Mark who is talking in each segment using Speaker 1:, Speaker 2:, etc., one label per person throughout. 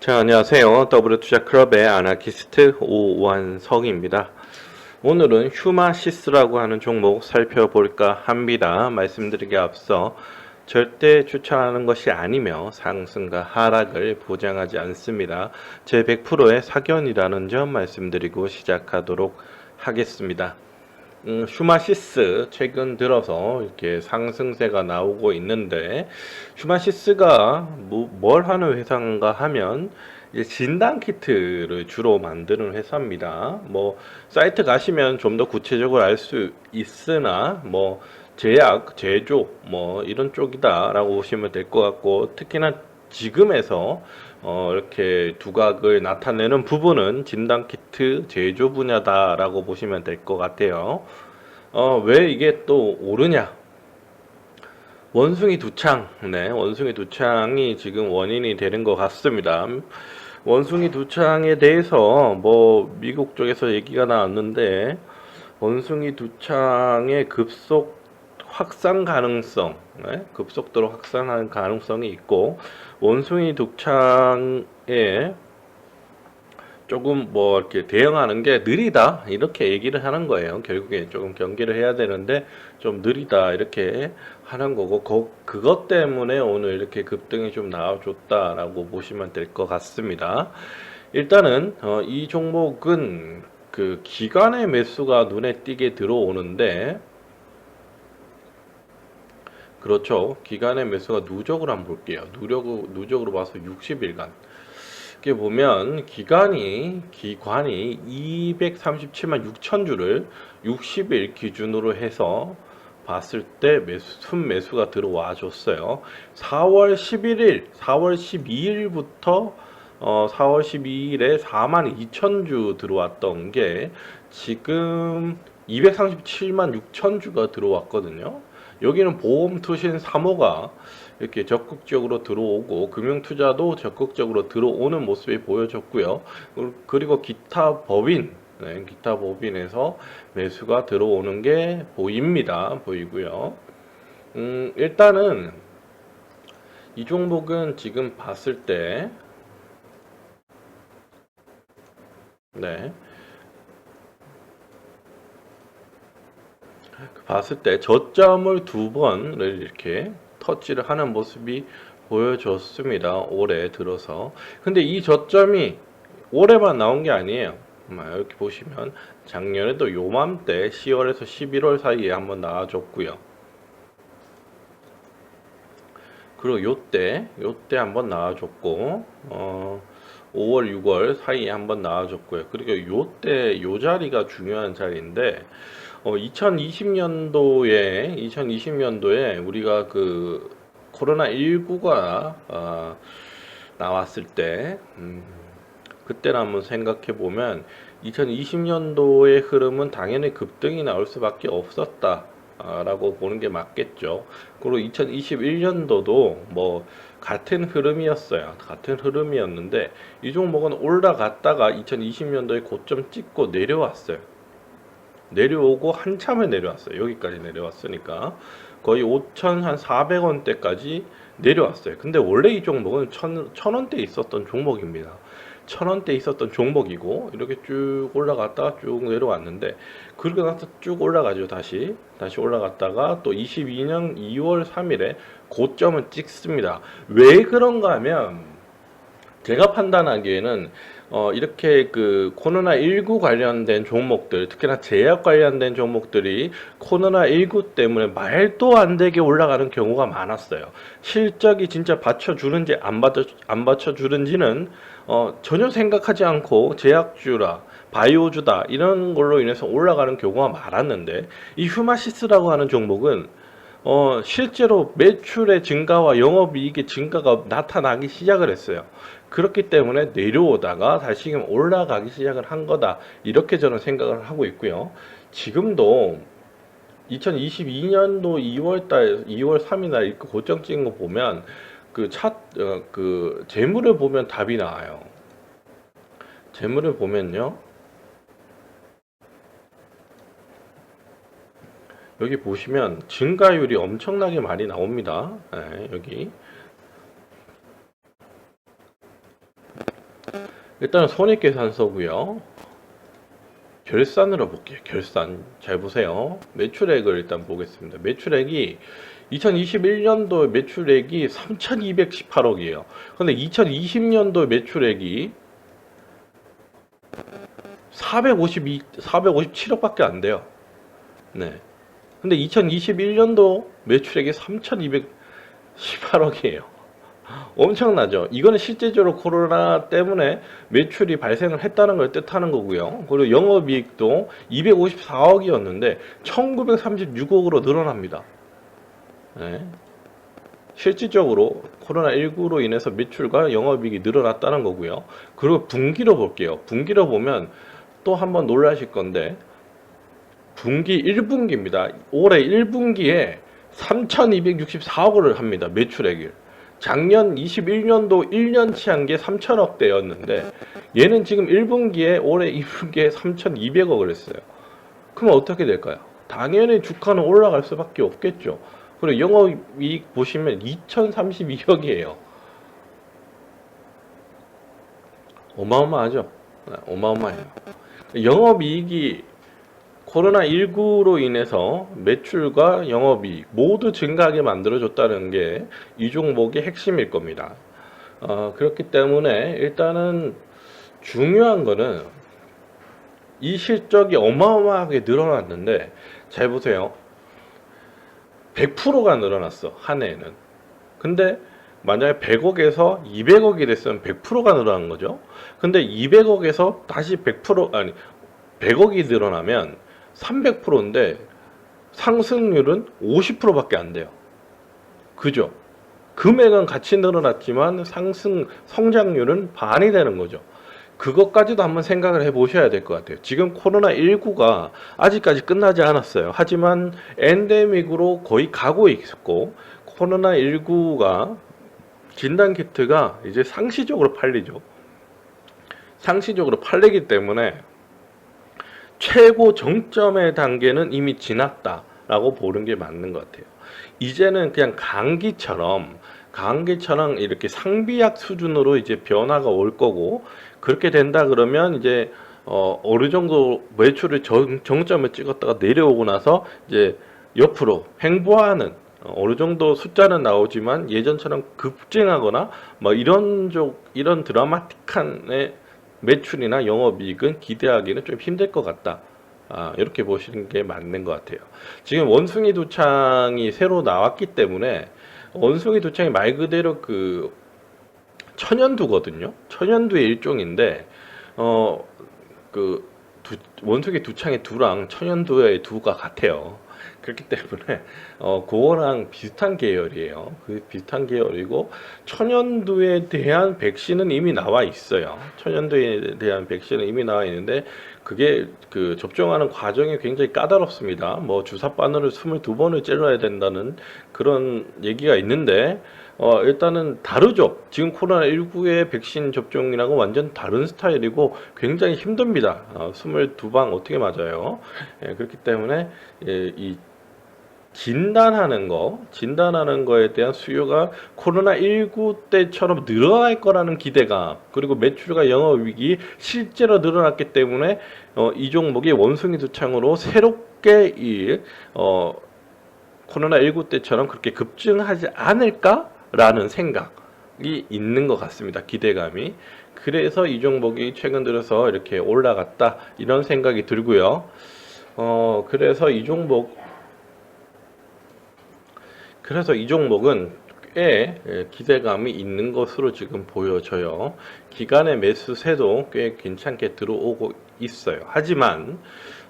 Speaker 1: 자, 안녕하세요. W투자 클럽의 아나키스트 오완석입니다. 오늘은 휴마시스라고 하는 종목 살펴볼까 합니다. 말씀드리기 앞서 절대 추천하는 것이 아니며 상승과 하락을 보장하지 않습니다. 제 100%의 사견이라는 점 말씀드리고 시작하도록 하겠습니다. 음, 슈마시스 최근 들어서 이렇게 상승세가 나오고 있는데 슈마시스가 뭐, 뭘 하는 회사인가 하면 진단 키트를 주로 만드는 회사입니다. 뭐 사이트 가시면 좀 더 구체적으로 알 수 있으나 뭐 제약, 제조 뭐 이런 쪽이다라고 보시면 될 것 같고 특히나 지금에서 어, 이렇게 두각을 나타내는 부분은 진단 키트 제조 분야다라고 보시면 될 것 같아요. 어, 왜 이게 또 오르냐? 원숭이 두창, 네, 원숭이 두창이 지금 원인이 되는 것 같습니다. 원숭이 두창에 대해서 뭐 미국 쪽에서 얘기가 나왔는데 원숭이 두창의 급속 확산 가능성, 네? 급속도로 확산하는 가능성이 있고 원숭이 독창에 조금 뭐 이렇게 대응하는 게 느리다 이렇게 얘기를 하는 거예요. 결국에 조금 경계를 해야 되는데 좀 느리다 이렇게 하는 거고 거, 그것 때문에 오늘 이렇게 급등이 좀 나와줬다라고 보시면 될 것 같습니다. 일단은 어, 이 종목은 그 기관의 매수가 눈에 띄게 들어오는데 그렇죠. 기간의 매수가 누적으로 한번 볼게요. 누적, 누적으로 봐서 60일간. 이렇게 보면 기간이 기관이 237만 6천 주를 60일 기준으로 해서 봤을 때 매수 순 매수가 들어와 줬어요. 4월 11일, 4월 12일부터 어, 4월 12일에 4만 2천 주 들어왔던 게 지금 237만 6천 주가 들어왔거든요. 여기는 보험 투신 3호가 이렇게 적극적으로 들어오고 금융 투자도 적극적으로 들어오는 모습이 보여졌고요. 그리고 기타 법인 네, 기타 법인에서 매수가 들어오는 게 보입니다. 보이고요. 음, 일단은 이 종목은 지금 봤을 때 네. 봤을 때 저점을 두 번을 이렇게 터치를 하는 모습이 보여졌습니다. 올해 들어서. 근데 이 저점이 올해만 나온 게 아니에요. 이렇게 보시면 작년에도 요맘때 10월에서 11월 사이에 한번 나와줬고요. 그리고 요때 요때 한번 나와줬고 어 5월 6월 사이에 한번 나와줬고요. 그리고 요때 요 자리가 중요한 자리인데 어, 2020년도에 2020년도에 우리가 그 코로나 19가 어, 나왔을 때 음, 그때를 한번 생각해 보면 2020년도의 흐름은 당연히 급등이 나올 수밖에 없었다. 라고 보는 게 맞겠죠. 그리고 2021년도도 뭐 같은 흐름이었어요. 같은 흐름이었는데 이 종목은 올라갔다가 2020년도에 고점 찍고 내려왔어요. 내려오고 한참을 내려왔어요. 여기까지 내려왔으니까 거의 5,400원대까지 내려왔어요. 근데 원래 이 종목은 천, 천 원대 있었던 종목입니다. 천 원대 있었던 종목이고 이렇게 쭉 올라갔다가 쭉 내려왔는데 그러고 나서 쭉 올라가죠 다시 다시 올라갔다가 또 22년 2월 3일에 고점을 찍습니다. 왜 그런가 하면 제가 판단하기에는 어, 이렇게 그 코로나 19 관련된 종목들, 특히나 제약 관련된 종목들이 코로나 19 때문에 말도 안 되게 올라가는 경우가 많았어요. 실적이 진짜 받쳐주는지 안, 받쳐, 안 받쳐주는지는 어, 전혀 생각하지 않고 제약주라, 바이오주다, 이런 걸로 인해서 올라가는 경우가 많았는데, 이 휴마시스라고 하는 종목은 어, 실제로 매출의 증가와 영업이익의 증가가 나타나기 시작을 했어요. 그렇기 때문에 내려오다가 다시 금 올라가기 시작을 한 거다. 이렇게 저는 생각을 하고 있고요. 지금도 2022년도 2월 달, 2월 3일날 이렇게 고점 찍은 거 보면 그 차, 어, 그 재물을 보면 답이 나와요. 재물을 보면요. 여기 보시면 증가율이 엄청나게 많이 나옵니다. 네, 여기 일단 손익계산서고요. 결산으로 볼게요. 결산 잘 보세요. 매출액을 일단 보겠습니다. 매출액이 2021년도 매출액이 3,218억이에요. 근데 2020년도 매출액이 452, 457억밖에 안 돼요. 네. 근데 2021년도 매출액이 3,218억이에요. 엄청나죠. 이거는 실제적으로 코로나 때문에 매출이 발생을 했다는 걸 뜻하는 거고요. 그리고 영업이익도 254억이었는데 1936억으로 늘어납니다. 네. 실질적으로 코로나19로 인해서 매출과 영업이익이 늘어났다는 거고요. 그리고 분기로 볼게요. 분기로 보면 또 한번 놀라실 건데 분기 1분기입니다. 올해 1분기에 3,264억 원을 합니다. 매출액을. 작년 21년도 1년치 한 게 3천억대였는데 얘는 지금 1분기에 올해 2분기에 3,200억을 했어요. 그럼 어떻게 될까요? 당연히 주가는 올라갈 수밖에 없겠죠. 그리고 영업이익 보시면 2,032억이에요. 어마어마하죠? 네, 어마어마해요. 영업이익이 코로나19로 인해서 매출과 영업이익 모두 증가하게 만들어줬다는 게 이 종목의 핵심일 겁니다. 어, 그렇기 때문에 일단은 중요한 거는 이 실적이 어마어마하게 늘어났는데 잘 보세요. 100%가 늘어났어 한 해에는. 근데 만약에 100억에서 200억이 됐으면 100%가 늘어난 거죠. 근데 200억에서 다시 100% 아니 100억이 늘어나면 300%인데 상승률은 50%밖에 안 돼요. 그죠? 금액은 같이 늘어났지만 상승 성장률은 반이 되는 거죠. 그것까지도 한번 생각을 해 보셔야 될 것 같아요. 지금 코로나19가 아직까지 끝나지 않았어요. 하지만 엔데믹으로 거의 가고 있고 코로나19가 진단 키트가 이제 상시적으로 팔리죠. 상시적으로 팔리기 때문에 최고 정점의 단계는 이미 지났다라고 보는 게 맞는 것 같아요. 이제는 그냥 감기처럼 감기처럼 이렇게 상비약 수준으로 이제 변화가 올 거고 그렇게 된다 그러면 이제 어 어느 정도 매출을 정, 정점을 찍었다가 내려오고 나서 이제 옆으로 횡보하는 어, 어느 정도 숫자는 나오지만 예전처럼 급증하거나 뭐 이런 쪽 이런 드라마틱한 의 매출이나 영업이익은 기대하기는 좀 힘들 것 같다. 아, 이렇게 보시는 게 맞는 것 같아요. 지금 원숭이 두창이 새로 나왔기 때문에 원숭이 두창이 말 그대로 그 천연두거든요. 천연두의 일종인데 어그 원숭이 두창의 두랑 천연두의 두가 같아요. 그렇기 때문에 어 그거랑 비슷한 계열이에요. 그 비슷한 계열이고 천연두에 대한 백신은 이미 나와 있어요. 천연두에 대한 백신은 이미 나와 있는데 그게 그 접종하는 과정이 굉장히 까다롭습니다. 뭐 주사 바늘을 22번을 찔러야 된다는 그런 얘기가 있는데 어, 일단은 다르죠. 지금 코로나19의 백신 접종이랑은 완전 다른 스타일이고 굉장히 힘듭니다. 어, 22방 어떻게 맞아요? 예, 그렇기 때문에 예, 이 진단하는 거, 진단하는 거에 대한 수요가 코로나19 때처럼 늘어날 거라는 기대감, 그리고 매출과 영업이익이 실제로 늘어났기 때문에 어, 이 종목이 원숭이 두창으로 새롭게 이 어, 코로나19 때처럼 그렇게 급증하지 않을까 라는 생각이 있는 것 같습니다. 기대감이. 그래서 이 종목이 최근 들어서 이렇게 올라갔다 이런 생각이 들고요. 어, 그래서 이 종목 그래서 이 종목은 꽤 예, 기대감이 있는 것으로 지금 보여져요. 기간의 매수세도 꽤 괜찮게 들어오고 있어요. 하지만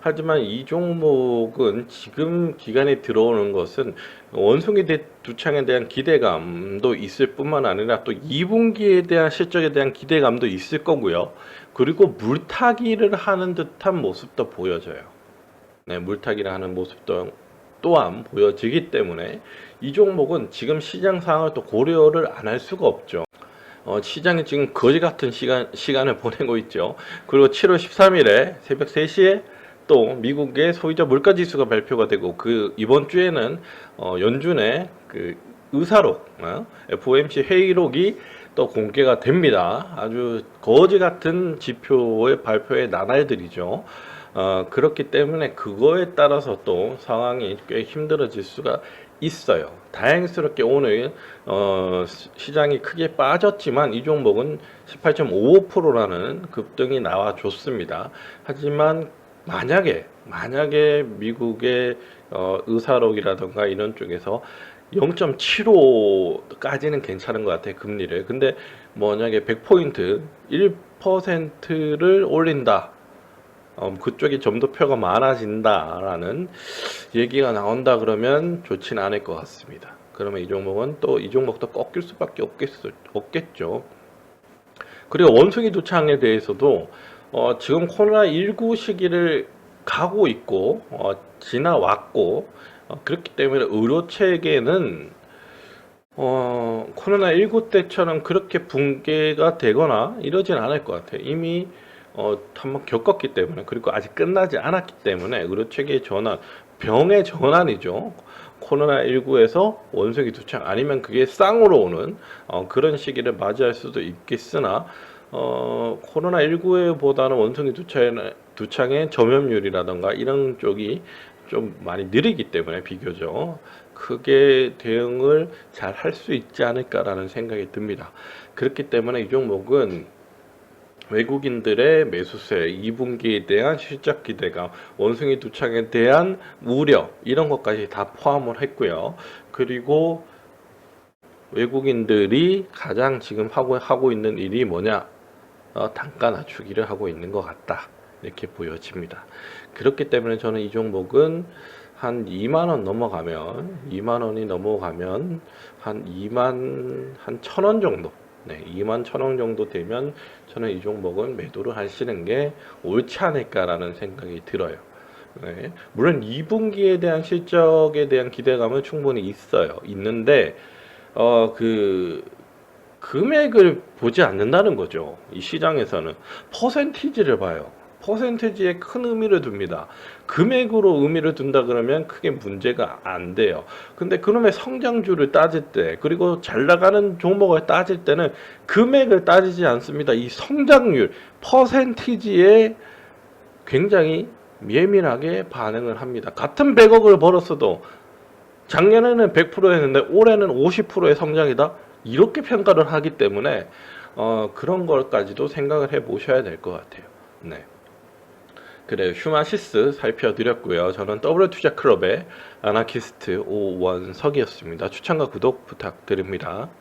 Speaker 1: 하지만 이 종목은 지금 기간에 들어오는 것은 원숭이 두창에 대한 기대감도 있을 뿐만 아니라 또 2분기에 대한 실적에 대한 기대감도 있을 거고요. 그리고 물타기를 하는 듯한 모습도 보여져요. 네, 물타기를 하는 모습도 또한 보여지기 때문에 이 종목은 지금 시장 상황을 또 고려를 안 할 수가 없죠. 어, 시장이 지금 거지 같은 시간, 시간을 보내고 있죠. 그리고 7월 13일에 새벽 3시에 또 미국의 소비자 물가 지수가 발표가 되고 그 이번 주에는 어, 연준의 그 의사록, 어? FOMC 회의록이 또 공개가 됩니다. 아주 거지 같은 지표의 발표의 나날들이죠. 어, 그렇기 때문에 그거에 따라서 또 상황이 꽤 힘들어질 수가 있어요. 다행스럽게 오늘 어, 시- 시장이 크게 빠졌지만 이 종목은 18.55%라는 급등이 나와 줬습니다. 하지만 만약에 만약에 미국의 어, 의사록이라던가 이런 쪽에서 0.75까지는 괜찮은 것 같아요 금리를. 근데 만약에 100포인트 1%를 올린다. 어, 그쪽이 점도표가 많아진다라는 얘기가 나온다 그러면 좋지는 않을 것 같습니다. 그러면 이 종목은 또 이 종목도 꺾일 수밖에 없겠, 없겠죠. 그리고 원숭이 두창에 대해서도 어, 지금 코로나19 시기를 가고 있고 어, 지나왔고 어, 그렇기 때문에 의료 체계는 어, 코로나19 때처럼 그렇게 붕괴가 되거나 이러진 않을 것 같아요. 이미 어, 한번 겪었기 때문에 그리고 아직 끝나지 않았기 때문에 의료 체계의 전환, 병의 전환이죠. 코로나19에서 원숭이 두창 아니면 그게 쌍으로 오는 어, 그런 시기를 맞이할 수도 있겠으나 어, 코로나19보다는 원숭이 두창의, 점염률이라던가 이런 쪽이 좀 많이 느리기 때문에 비교적 크게 대응을 잘 할 수 있지 않을까라는 생각이 듭니다. 그렇기 때문에 이 종목은 외국인들의 매수세, 2분기에 대한 실적 기대감, 원숭이 두창에 대한 우려 이런 것까지 다 포함을 했고요. 그리고 외국인들이 가장 지금 하고 하고 있는 일이 뭐냐? 어, 단가 낮추기를 하고 있는 것 같다. 이렇게 보여집니다. 그렇기 때문에 저는 이 종목은 한 2만 원 넘어가면 2만 원이 넘어가면 한 2만 한 천 원 정도 네, 2만 천 원 정도 되면 저는 이 종목은 매도를 하시는 게 옳지 않을까라는 생각이 들어요. 네, 물론 2분기에 대한 실적에 대한 기대감은 충분히 있어요. 있는데 어그 금액을 보지 않는다는 거죠. 이 시장에서는 퍼센티지를 봐요. 퍼센티지에 큰 의미를 둡니다. 금액으로 의미를 둔다 그러면 크게 문제가 안 돼요. 근데 그놈의 성장률을 따질 때 그리고 잘 나가는 종목을 따질 때는 금액을 따지지 않습니다. 이 성장률 퍼센티지에 굉장히 예민하게 반응을 합니다. 같은 100억을 벌었어도 작년에는 100%였는데 올해는 50%의 성장이다. 이렇게 평가를 하기 때문에 어, 그런 걸까지도 생각을 해 보셔야 될 것 같아요. 네. 그래요. 휴마시스 살펴드렸고요. 저는 W 투자 클럽의 아나키스트 오원석이었습니다. 추천과 구독 부탁드립니다.